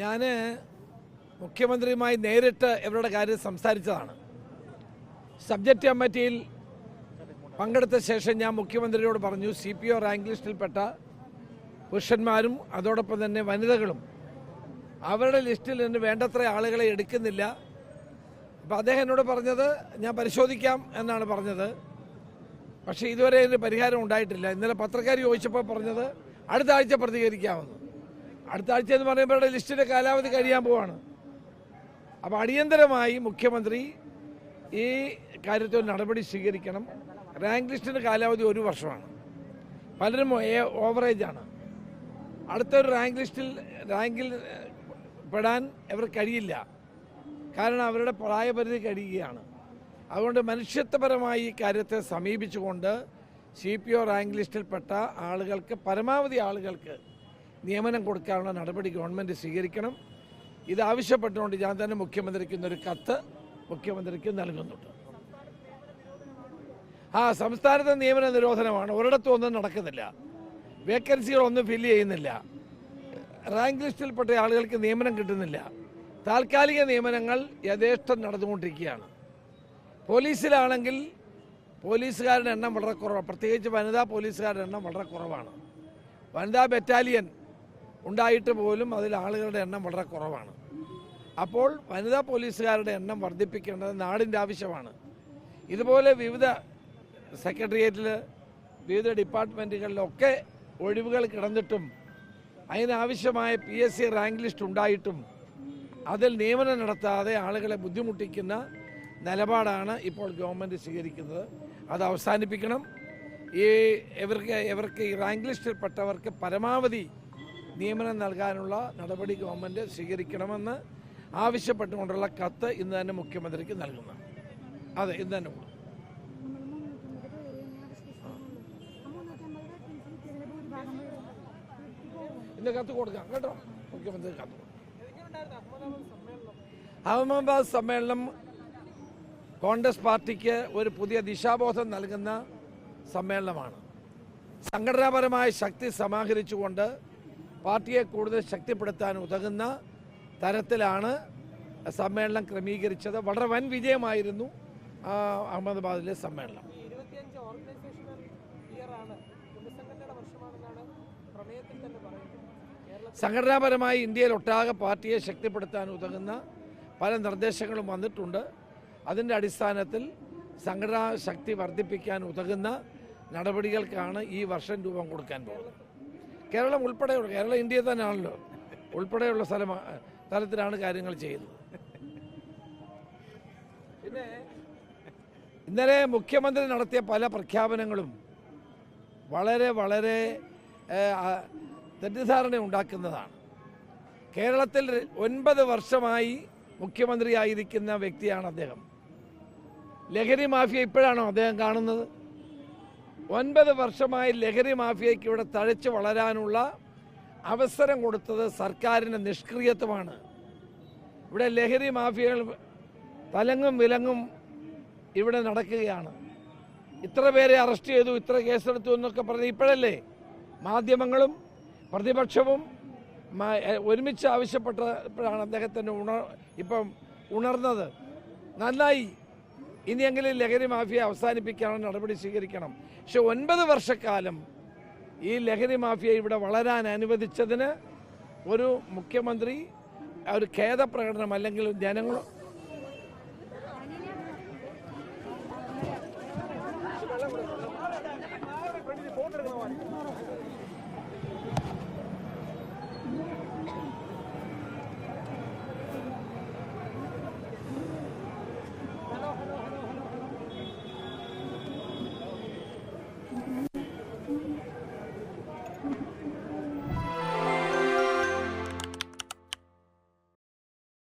ഞാൻ മുഖ്യമന്ത്രിയുമായി നേരിട്ട് ഇവരുടെ കാര്യം സംസാരിച്ചതാണ്. സബ്ജക്റ്റ് കമ്മിറ്റിയിൽ പങ്കെടുത്ത ശേഷം ഞാൻ മുഖ്യമന്ത്രിയോട് പറഞ്ഞു സി പി ഒ റാങ്ക് ലിസ്റ്റിൽപ്പെട്ട പുരുഷന്മാരും അതോടൊപ്പം തന്നെ വനിതകളും അവരുടെ ലിസ്റ്റിൽ നിന്ന് വേണ്ടത്ര ആളുകളെ എടുക്കുന്നില്ല. അപ്പം അദ്ദേഹം എന്നോട് പറഞ്ഞത് ഞാൻ പരിശോധിക്കാം എന്നാണ് പറഞ്ഞത്. പക്ഷേ ഇതുവരെ ഇതിന് പരിഹാരം ഉണ്ടായിട്ടില്ല. ഇന്നലെ പത്രക്കാർ ചോദിച്ചപ്പോൾ പറഞ്ഞത് അടുത്ത ആഴ്ച പ്രതികരിക്കാമെന്ന്. അടുത്ത ആഴ്ച എന്ന് പറയുമ്പോൾ ഇവരുടെ ലിസ്റ്റിന്റെ കാലാവധി കഴിയാൻ പോവാണ്. അപ്പോൾ അടിയന്തരമായി മുഖ്യമന്ത്രി ഈ കാര്യത്തിൽ നടപടി സ്വീകരിക്കണം. റാങ്ക് ലിസ്റ്റിന്റെ കാലാവധി ഒരു വർഷമാണ്. പലരും ഓവറേജാണ് അടുത്തൊരു റാങ്ക് ലിസ്റ്റിൽ റാങ്കിൽ പെടാൻ ഇവർ കഴിയില്ല. കാരണം അവരുടെ പ്രായപരിധി കഴിയുകയാണ്. അതുകൊണ്ട് മനുഷ്യത്വപരമായി ഈ കാര്യത്തെ സമീപിച്ചുകൊണ്ട് സി പി ഒ റാങ്ക് ലിസ്റ്റിൽപ്പെട്ട ആളുകൾക്ക് പരമാവധി ആളുകൾക്ക് നിയമനം കൊടുക്കാനുള്ള നടപടി ഗവൺമെന്റ് സ്വീകരിക്കണം. ഇതാവശ്യപ്പെട്ടുകൊണ്ട് ഞാൻ തന്നെ മുഖ്യമന്ത്രിക്ക് ഇന്നൊരു കത്ത് മുഖ്യമന്ത്രിക്ക് നൽകുന്നുണ്ട്. ആ സംസ്ഥാനത്തെ നിയമന നിരോധനമാണ്. ഒരിടത്തും ഒന്നും നടക്കുന്നില്ല. വേക്കൻസികളൊന്നും ഫില്ല് ചെയ്യുന്നില്ല. റാങ്ക് ലിസ്റ്റിൽപ്പെട്ട ആളുകൾക്ക് നിയമനം കിട്ടുന്നില്ല. താൽക്കാലിക നിയമനങ്ങൾ യഥേഷ്ടം നടന്നുകൊണ്ടിരിക്കുകയാണ്. പോലീസിലാണെങ്കിൽ പോലീസുകാരുടെ എണ്ണം വളരെ കുറവാണ് പ്രത്യേകിച്ച് വനിതാ പോലീസുകാരുടെ എണ്ണം വളരെ കുറവാണ്. വനിതാ ബറ്റാലിയൻ ഉണ്ടായിട്ട് പോലും അതിൽ ആളുകളുടെ എണ്ണം വളരെ കുറവാണ്. അപ്പോൾ വനിതാ പോലീസുകാരുടെ എണ്ണം വർദ്ധിപ്പിക്കേണ്ടത് നാടിന്റെ ആവശ്യമാണ്. ഇതുപോലെ വിവിധ സെക്രട്ടേറിയറ്റിൽ വിവിധ ഡിപ്പാർട്ട്മെന്റുകളിലൊക്കെ ഒഴിവുകൾ കിടന്നിട്ടും അതിനാവശ്യമായ P S C rank list ഉണ്ടായിട്ടും അതിൽ നിയമനം നടത്താതെ ആളുകളെ ബുദ്ധിമുട്ടിക്കുന്ന നിലപാടാണ് ഇപ്പോൾ ഗവൺമെന്റ് സ്വീകരിക്കുന്നത്. അത് അവസാനിപ്പിക്കണം. ഈ ഇവർക്ക് ഇവർക്ക് ഈ റാങ്ക് ലിസ്റ്റിൽപ്പെട്ടവർക്ക് പരമാവധി നിയമനം നൽകാനുള്ള നടപടി ഗവൺമെന്റ് സ്വീകരിക്കണമെന്ന് ആവശ്യപ്പെട്ടുകൊണ്ടുള്ള കത്ത് ഇന്ന് തന്നെ മുഖ്യമന്ത്രിക്ക് നൽകുന്നു. അതെ ഇന്ന് തന്നെ ഇന്ന് കത്ത് കൊടുക്കാം കേട്ടോ? മുഖ്യമന്ത്രി കത്ത് അഹമ്മദാബാദ് സമ്മേളനം കോൺഗ്രസ് പാർട്ടിക്ക് ഒരു പുതിയ ദിശാബോധം നൽകുന്ന സമ്മേളനമാണ്. സംഘടനാപരമായ ശക്തി സമാഹരിച്ചുകൊണ്ട് പാർട്ടിയെ കൂടുതൽ ശക്തിപ്പെടുത്താൻ ഉതകുന്ന തരത്തിലാണ് സമ്മേളനം ക്രമീകരിച്ചത്. വളരെ വൻ വിജയമായിരുന്നു അഹമ്മദാബാദിലെ സമ്മേളനം. സംഘടനാപരമായി ഇന്ത്യയിൽ ഒട്ടാകെ പാർട്ടിയെ ശക്തിപ്പെടുത്താൻ ഉതകുന്ന പല നിർദ്ദേശങ്ങളും വന്നിട്ടുണ്ട്. അതിന്റെ അടിസ്ഥാനത്തിൽ സംഘടനാ ശക്തി വർദ്ധിപ്പിക്കാൻ ഉതകുന്ന നടപടികൾക്കാണ് ഈ വർഷം രൂപം കൊടുക്കാൻ പോകുന്നത്. കേരളം ഉൾപ്പെടെയുള്ള കേരളം ഇന്ത്യയിൽ തന്നെയാണല്ലോ. ഉൾപ്പെടെയുള്ള സ്ഥലം തലത്തിലാണ് കാര്യങ്ങൾ ചെയ്യുന്നത്. പിന്നെ ഇന്നലെ മുഖ്യമന്ത്രി നടത്തിയ പല പ്രഖ്യാപനങ്ങളും വളരെ വളരെ തെറ്റിദ്ധാരണ ഉണ്ടാക്കുന്നതാണ്. കേരളത്തിൽ ഒൻപത് വർഷമായി മുഖ്യമന്ത്രിയായിരിക്കുന്ന വ്യക്തിയാണ് അദ്ദേഹം. ലഹരി മാഫിയ ഇപ്പോഴാണോ അദ്ദേഹം കാണുന്നത്? ഒൻപത് വർഷമായി ലഹരി മാഫിയയ്ക്ക് ഇവിടെ തഴച്ചു വളരാനുള്ള അവസരം കൊടുത്തത് സർക്കാരിന്റെ നിഷ്ക്രിയത്വമാണ്. ഇവിടെ ലഹരി മാഫിയകൾ തലങ്ങും വിലങ്ങും ഇവിടെ നടക്കുകയാണ്. ഇത്ര പേരെ അറസ്റ്റ് ചെയ്തു ഇത്ര കേസെടുത്തു എന്നൊക്കെ പറഞ്ഞ് ഇപ്പോഴല്ലേ മാധ്യമങ്ങളും പ്രതിപക്ഷവും ഒരുമിച്ച് ആവശ്യപ്പെട്ടപ്പോഴാണ് അദ്ദേഹത്തിന്റെ ഉണർ ഇപ്പം ഉണർന്നത്. നന്നായി ഇനിയെങ്കിലും ലഹരി മാഫിയ അവസാനിപ്പിക്കാനുള്ള നടപടി സ്വീകരിക്കണം. പക്ഷെ ഒൻപത് വർഷക്കാലം ഈ ലഹരി മാഫിയ ഇവിടെ വളരാൻ അനുവദിച്ചതിന് ഒരു മുഖ്യമന്ത്രി ഒരു ഖേദപ്രകടനം അല്ലെങ്കിൽ ജനങ്ങൾ